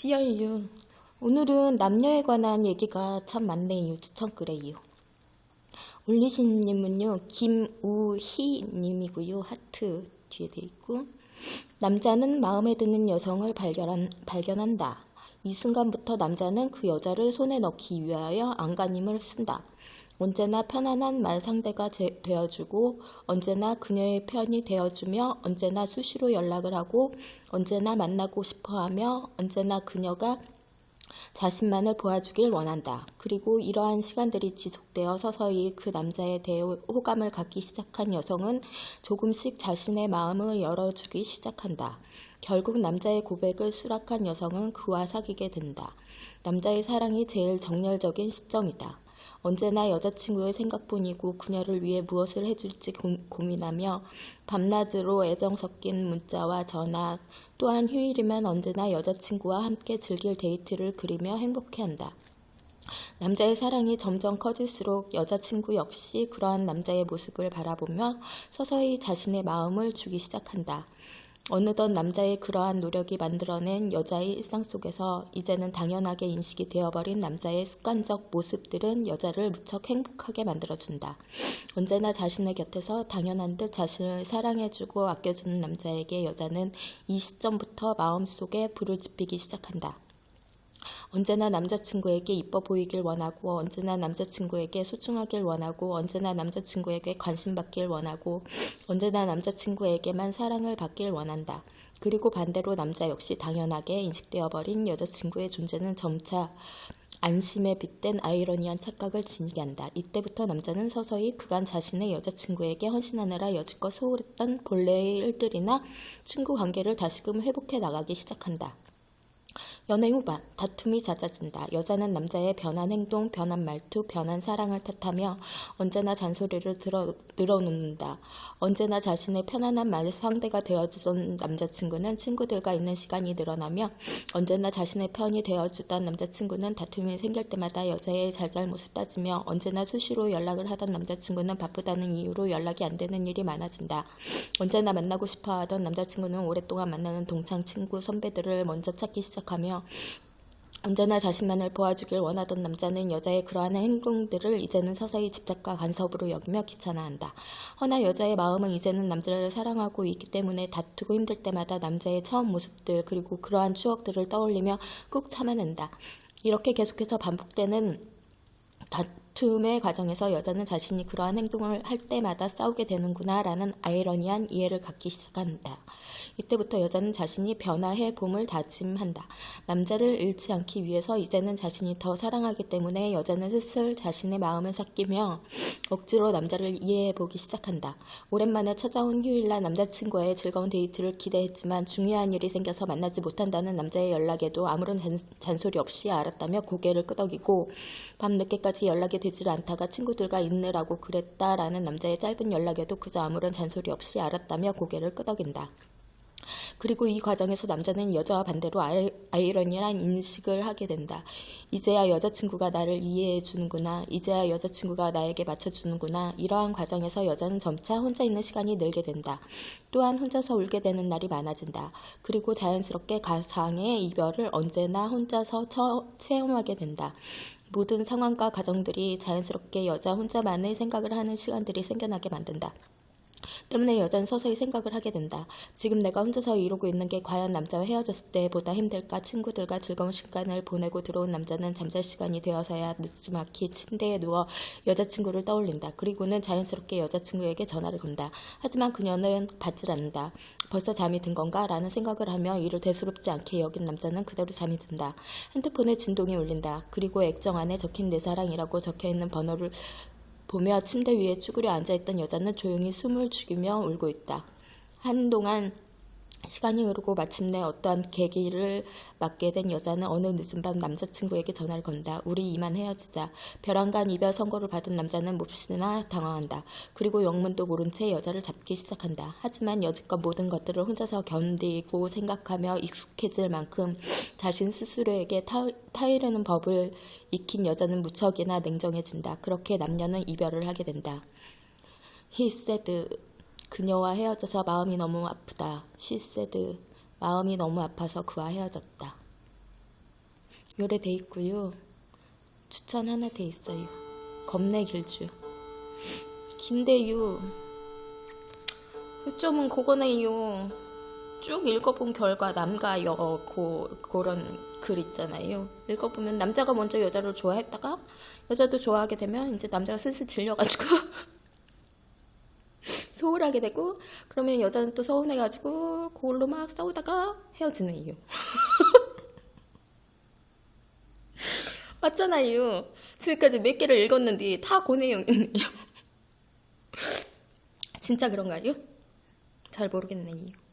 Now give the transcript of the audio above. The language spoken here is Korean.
지열유. 오늘은 남녀에 관한 얘기가 참 많네요. 추천 글에요. 올리신 님은요, 김우희 님이고요. 하트 뒤에 돼 있고. 남자는 마음에 드는 여성을 발견한, 발견한다. 이 순간부터 남자는 그 여자를 손에 넣기 위하여 안간힘을 쓴다. 언제나 편안한 말 상대가 제- 되어주고 언제나 그녀의 편이 되어주며 언제나 수시로 연락을 하고 언제나 만나고 싶어하며 언제나 그녀가 자신만을 보아주길 원한다. 그리고 이러한 시간들이 지속되어 서서히 그 남자에 대해 호감을 갖기 시작한 여성은 조금씩 자신의 마음을 열어주기 시작한다. 결국 남자의 고백을 수락한 여성은 그와 사귀게 된다. 남자의 사랑이 제일 정열적인 시점이다. 언제나 여자친구의 생각뿐이고 그녀를 위해 무엇을 해줄지 고, 고민하며 밤낮으로 애정 섞인 문자와 전화 또한 휴일이면 언제나 여자친구와 함께 즐길 데이트를 그리며 행복해한다. 남자의 사랑이 점점 커질수록 여자친구 역시 그러한 남자의 모습을 바라보며 서서히 자신의 마음을 주기 시작한다. 어느덧 남자의 그러한 노력이 만들어낸 여자의 일상 속에서 이제는 당연하게 인식이 되어버린 남자의 습관적 모습들은 여자를 무척 행복하게 만들어준다. 언제나 자신의 곁에서 당연한 듯 자신을 사랑해주고 아껴주는 남자에게 여자는 이 시점부터 마음속에 불을 지피기 시작한다. 언제나 남자친구에게 이뻐 보이길 원하고 언제나 남자친구에게 소중하길 원하고 언제나 남자친구에게 관심 받길 원하고 언제나 남자친구에게만 사랑을 받길 원한다. 그리고 반대로 남자 역시 당연하게 인식되어 버린 여자친구의 존재는 점차 안심에 빗댄 아이러니한 착각을 지니게 한다. 이때부터 남자는 서서히 그간 자신의 여자친구에게 헌신하느라 여지껏 소홀했던 본래의 일들이나 친구 관계를 다시금 회복해 나가기 시작한다. 연애 후반 다툼이 잦아진다. 여자는 남자의 변한 행동, 변한 말투, 변한 사랑을 탓하며 언제나 잔소리를 들어, 늘어놓는다. 언제나 자신의 편안한 말 상대가 되어주던 남자친구는 친구들과 있는 시간이 늘어나며 언제나 자신의 편이 되어주던 남자친구는 다툼이 생길 때마다 여자의 잘잘못을 따지며 언제나 수시로 연락을 하던 남자친구는 바쁘다는 이유로 연락이 안 되는 일이 많아진다. 언제나 만나고 싶어 하던 남자친구는 오랫동안 만나는 동창 친구 선배들을 먼저 찾기 시작하며 언제나 자신만을 보아주길 원하던 남자는 여자의 그러한 행동들을 이제는 서서히 집착과 간섭으로 여기며 귀찮아한다. 허나 여자의 마음은 이제는 남자를 사랑하고 있기 때문에 다투고 힘들 때마다 남자의 처음 모습들 그리고 그러한 추억들을 떠올리며 꾹 참아낸다. 이렇게 계속해서 반복되는 다 툼의 과정에서 여자는 자신이 그러한 행동을 할 때마다 싸우게 되는구나 라는 아이러니한 이해를 갖기 시작한다. 이때부터 여자는 자신이 변화해 봄을 다짐한다. 남자를 잃지 않기 위해서 이제는 자신이 더 사랑하기 때문에 여자는 슬슬 자신의 마음을 삭히며 억지로 남자를 이해해 보기 시작한다. 오랜만에 찾아온 휴일날 남자친구와의 즐거운 데이트를 기대했지만 중요한 일이 생겨서 만나지 못한다는 남자의 연락에도 아무런 잔, 잔소리 없이 알았다며 고개를 끄덕이고 밤 늦게까지 연락이 되질 않다가 친구들과 있느라고 그랬다라는 남자의 짧은 연락에도 그저 아무런 잔소리 없이 알았다며 고개를 끄덕인다. 그리고 이 과정에서 남자는 여자와 반대로 아이, 아이러니한 인식을 하게 된다. 이제야 여자친구가 나를 이해해 주는구나. 이제야 여자친구가 나에게 맞춰 주는구나. 이러한 과정에서 여자는 점차 혼자 있는 시간이 늘게 된다. 또한 혼자서 울게 되는 날이 많아진다. 그리고 자연스럽게 가상의 이별을 언제나 혼자서 처, 체험하게 된다. 모든 상황과 가정들이 자연스럽게 여자 혼자만의 생각을 하는 시간들이 생겨나게 만든다. 때문에 여자는 서서히 생각을 하게 된다. 지금 내가 혼자서 이러고 있는 게 과연 남자와 헤어졌을 때보다 힘들까? 친구들과 즐거운 시간을 보내고 들어온 남자는 잠잘 시간이 되어서야 늦지막히 침대에 누워 여자친구를 떠올린다. 그리고는 자연스럽게 여자친구에게 전화를 건다. 하지만 그녀는 받질 않는다. 벌써 잠이 든 건가? 라는 생각을 하며 이를 대수롭지 않게 여긴 남자는 그대로 잠이 든다. 핸드폰에 진동이 울린다. 그리고 액정 안에 적힌 내 사랑이라고 적혀있는 번호를 보며 침대 위에 쭈그려 앉아있던 여자는 조용히 숨을 죽이며 울고 있다. 한동안 시간이 흐르고 마침내 어떠한 계기를 맞게 된 여자는 어느 늦은 밤 남자친구에게 전화를 건다. 우리 이만 헤어지자. 벼랑간 이별 선고를 받은 남자는 몹시나 당황한다. 그리고 영문도 모른 채 여자를 잡기 시작한다. 하지만 여지껏 모든 것들을 혼자서 견디고 생각하며 익숙해질 만큼 자신 스스로에게 타, 타이르는 법을 익힌 여자는 무척이나 냉정해진다. 그렇게 남녀는 이별을 하게 된다. He said, 그녀와 헤어져서 마음이 너무 아프다. Said, 마음이 너무 아파서 그와 헤어졌다. 요래 돼 있고요. 추천 하나 돼 있어요. 겁내 길주. 긴데요. 요점은 그거네요. 쭉 읽어본 결과 남과 여 고, 그런 글 있잖아요. 읽어보면 남자가 먼저 여자를 좋아했다가 여자도 좋아하게 되면 이제 남자가 슬슬 질려가지고 소홀하게 되고 그러면 여자는 또 서운해가지고 그걸로 막 싸우다가 헤어지는 이유. 맞잖아요. 지금까지 몇 개를 읽었는데 다그 내용이네요. 진짜 그런가요? 잘 모르겠네요.